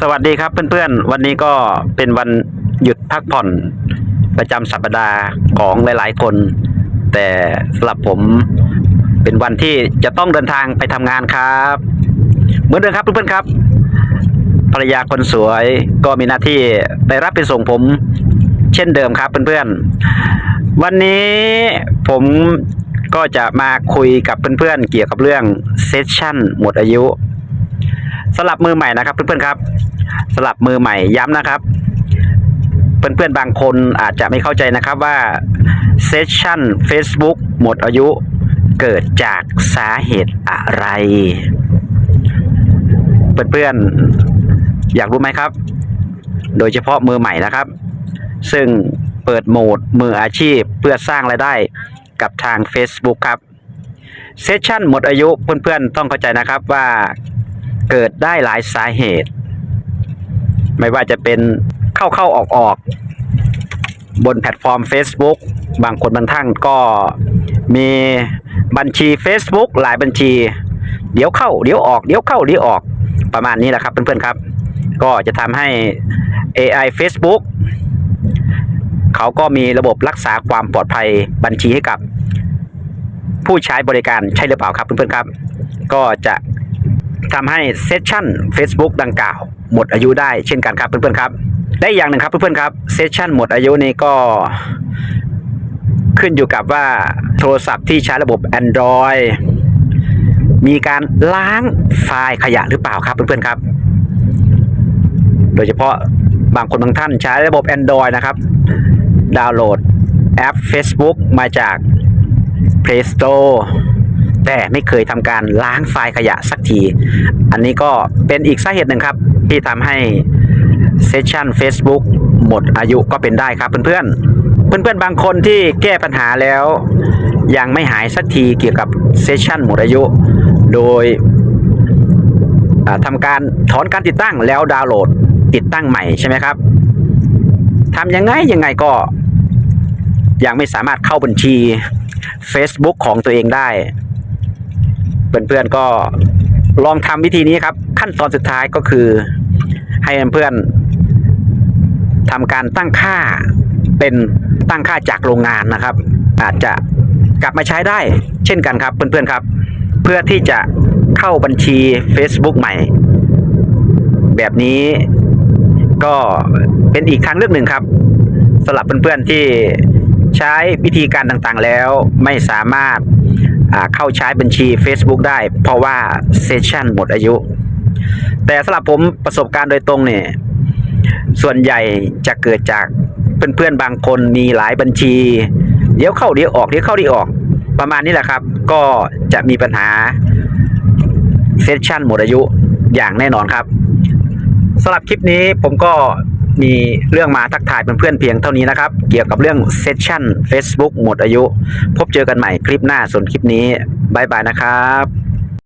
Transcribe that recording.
สวัสดีครับเพื่อนๆ วันนี้ก็เป็นวันหยุดพักผ่อนประจำสัปดาห์ของหลายๆคน แต่สำหรับผมเป็นวันที่จะต้องเดินทางไปทำงานครับ เหมือนเดิมครับเพื่อนๆครับ ภรรยาคนสวยก็มีหน้าที่ไปรับไปส่งผม เช่นเดิมครับเพื่อนๆ วันนี้ผมก็จะมาคุยกับเพื่อนๆเกี่ยวกับเรื่องเซสชั่นหมดอายุ สำหรับมือใหม่นะครับ เพื่อนๆครับสำหรับมือใหม่ย้ำนะครับ เพื่อนๆบางคนอาจจะไม่เข้าใจนะครับว่าเซสชั่น Facebook หมดอายุเกิดจากสาเหตุอะไร เพื่อนๆอยากรู้ไหมครับ โดยเฉพาะมือใหม่นะครับ ซึ่งเปิดโหมดมืออาชีพเพื่อสร้างรายได้กับทาง Facebook ครับเซสชั่นหมดอายุเพื่อนๆต้องเข้าใจนะครับว่า เกิดได้หลายสาเหตุ ไม่ว่าจะเป็นเข้าเข้าออกออกบนแพลตฟอร์ม Facebook บางคนบางท่านก็มีบัญชี Facebook หลายบัญชี เดี๋ยวเข้าเดี๋ยวออกเดี๋ยวเข้าเดี๋ยวออกประมาณนี้แหละครับเพื่อนๆครับ ก็จะทำให้ AI Facebook เขาก็มีระบบรักษาความปลอดภัยบัญชีให้กับ ผู้ใช้บริการใช่หรือเปล่าครับเพื่อนๆครับ ก็จะ ทำให้เซสชั่น Facebook ดังกล่าว หมดอายุได้เช่นกันครับเพื่อนๆครับ ได้อย่างหนึ่งครับเพื่อนๆครับเซสชั่นหมดอายุนี้ก็ขึ้นอยู่กับว่าโทรศัพท์ที่ใช้ระบบ Android มีการล้างไฟล์ขยะหรือเปล่าครับเพื่อนๆครับ โดยเฉพาะบางคนบางท่านใช้ระบบ Android นะครับ ดาวน์โหลดแอป Facebook มาจาก Play Store แต่ไม่เคยทำการล้างไฟล์ขยะสักที อันนี้ก็เป็นอีกสาเหตุหนึ่งครับ ที่ทำให้เซสชัน Facebook หมดอายุก็เป็นได้ครับเพื่อนๆ เพื่อนๆ บางคนที่แก้ปัญหาแล้ว ยังไม่หายสักทีเกี่ยวกับเซสชันหมดอายุ โดยอ่าทำการถอนการติดตั้งแล้วดาวน์โหลดติดตั้งใหม่ใช่ไหมครับทำยังไงยังไงก็ยังไม่สามารถเข้าบัญชี Facebook ของตัวเองได้ เพื่อนๆก็ลองทำวิธีนี้ครับ ขั้นตอนสุดท้ายก็คือ ให้เพื่อนๆทำการตั้งค่าเป็นตั้งค่าจากโรงงานนะครับ อาจจะกลับมาใช้ได้เช่นกันครับเพื่อนๆครับ เพื่อที่จะเข้าบัญชี Facebook ใหม่ แบบนี้ก็เป็นอีกทางเลือกหนึ่งครับสำหรับเพื่อนๆที่ใช้วิธีการต่างๆแล้วไม่สามารถ เข้าใช้บัญชี Facebook ได้ เพราะว่าเซสชันหมดอายุ แต่สำหรับผมประสบการณ์โดยตรงเนี่ยส่วนใหญ่จะเกิดจากเพื่อนๆบางคนมีหลายบัญชีเดี๋ยวเข้าเดี๋ยวออกเดี๋ยวเข้าเดี๋ยวออก ประมาณนี้แหละครับ ก็จะมีปัญหาเซสชันหมดอายุอย่างแน่นอนครับสำหรับคลิปนี้ผมก็ มีเรื่องมาทักทายเพื่อนๆเพียงเท่านี้นะครับ เกี่ยวกับเรื่องเซสชัน Facebook หมดอายุ พบเจอกันใหม่คลิปหน้าส่วนคลิปนี้บายบายนะครับ